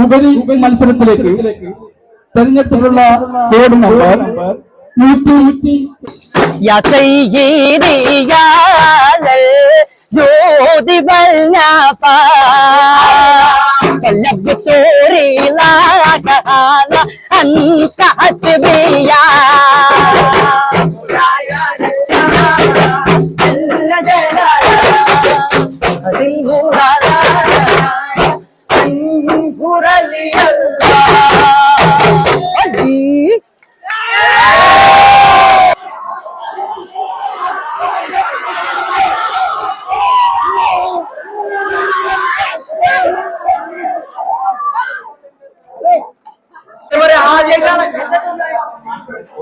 ഉപരി മത്സരത്തിലേക്ക് തെരഞ്ഞെടുത്തിട്ടുള്ള code number നൂറ്റി ജ്യോതി പല്ലൂറി അന്താ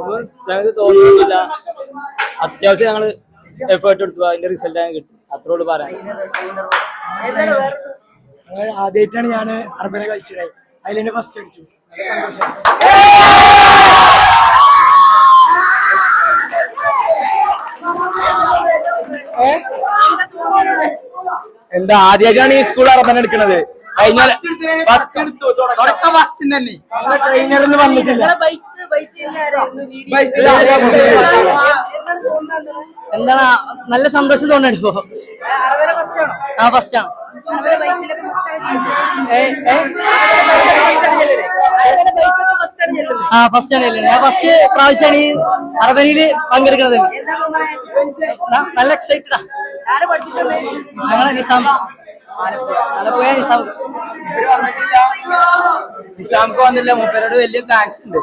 ഒന്നും ഞങ്ങൾക്ക് തോന്നുന്നില്ല. അത്യാവശ്യം ഞങ്ങൾ എഫേർട്ട് എടുത്തു. അതിന്റെ റിസൾട്ട് ഞങ്ങൾ കിട്ടി. അത്രേ ഉള്ളൂ പറയാൻ. ആദ്യമായിട്ടാണ് ഞാൻ അർബന കളിച്ചത്. എന്നെ ഫസ്റ്റ് അടിച്ചു. നല്ല സന്തോഷം. എന്താ ആദ്യമായിട്ടാണ് ഈ സ്കൂൾ അർബൻ എടുക്കുന്നത് കഴിഞ്ഞ ട്രെയിനറിന് വന്നിട്ടില്ല. എന്താണ് നല്ല സന്തോഷം തോന്നിപ്പോ ഇപ്പോ. ആ ഫസ്റ്റ് ആണ്? ആ ഫസ്റ്റ് ആണ്. അല്ലേ ഞാൻ ഫസ്റ്റ് പ്രാവശ്യമാണ് ഈ അറബനിയിൽ പങ്കെടുക്കുന്നത്. നല്ല എക്സൈറ്റഡാ ഞങ്ങളെ നിസാം. ആലപ്പുഴ. നിസാം. നിസാംക്ക് വന്നില്ല. മൂപ്പരോട് വലിയ താങ്ക്സ് ഉണ്ട്.